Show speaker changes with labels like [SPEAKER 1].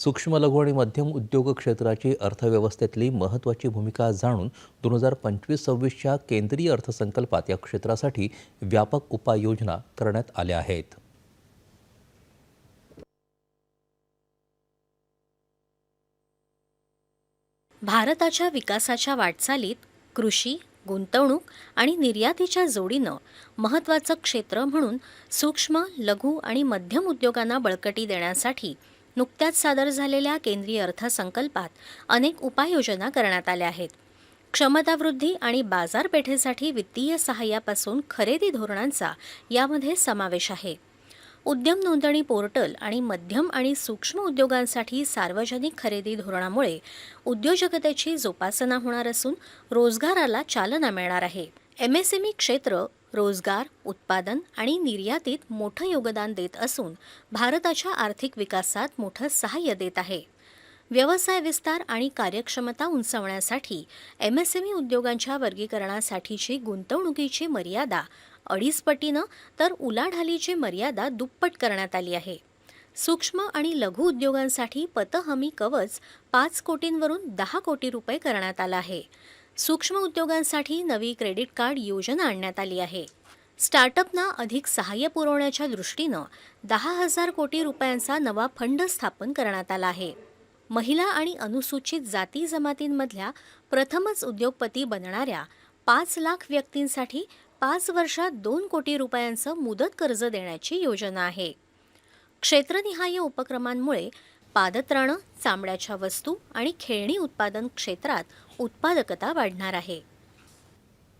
[SPEAKER 1] सूक्ष्म लघु आणि मध्यम उद्योग क्षेत्राची अर्थव्यवस्थेतली महत्त्वाची भूमिका जाणून दोन हजार पंचवीस सव्वीसच्या केंद्रीय अर्थसंकल्पात या क्षेत्रासाठी व्यापक उपाययोजना करण्यात आल्या आहेत.
[SPEAKER 2] भारताच्या विकासाच्या वाटचालीत कृषी गुंतवणूक आणि निर्यातीच्या जोडीनं महत्त्वाचं क्षेत्र म्हणून सूक्ष्म लघु आणि मध्यम उद्योगांना बळकटी देण्यासाठी नुकत्याच सादर झालेल्या केंद्रीय अर्थसंकल्पात अनेक उपाययोजना करण्यात आल्या आहेत. क्षमतावृद्धी आणि बाजारपेठेसाठी वित्तीय सहाय्यापासून खरेदी धोरणांचा यामध्ये समावेश आहे. उद्यम नोंदणी पोर्टल आणि मध्यम आणि सूक्ष्म उद्योगांसाठी सार्वजनिक खरेदी धोरणामुळे उद्योजकतेची जोपासना होणार असून रोजगाराला चालना मिळणार आहे. एम एस एमी क्षेत्र रोजगार उत्पादन आणि निर्यातीत मोठं योगदान देत असून भारताच्या आर्थिक विकासात मोठं सहाय्य देत आहे. व्यवसाय विस्तार आणि कार्यक्षमता उंचावण्यासाठी ई उद्योगांच्या वर्गीकरणासाठीची गुंतवणुकीची मर्यादा अडीच पटीनं तर उलाढालीची मर्यादा दुप्पट करण्यात आली आहे. सूक्ष्म आणि लघु उद्योगांसाठी पतहमी कवच पाच कोटींवरून दहा कोटी रुपये करण्यात आला आहे. सूक्ष्म उद्योगांसाठी नवी क्रेडिट कार्ड योजना आणण्यात आली आहे. स्टार्टअपना अधिक सहाय्य पुरवण्याच्या दृष्टीनं दहा हजार कोटी रुपयांचा नवा फंड स्थापन करण्यात आला आहे. महिला आणि अनुसूचित जाती जमातींमधल्या प्रथमच उद्योगपती बनणाऱ्या पाच लाख व्यक्तींसाठी पाच वर्षात दोन कोटी रुपयांचं मुदत कर्ज देण्याची योजना आहे. क्षेत्रनिहाय उपक्रमांमुळे पादत्राणं चामड्याच्या वस्तू आणि खेळणी उत्पादन क्षेत्रात उत्पादकता वाढणार आहे.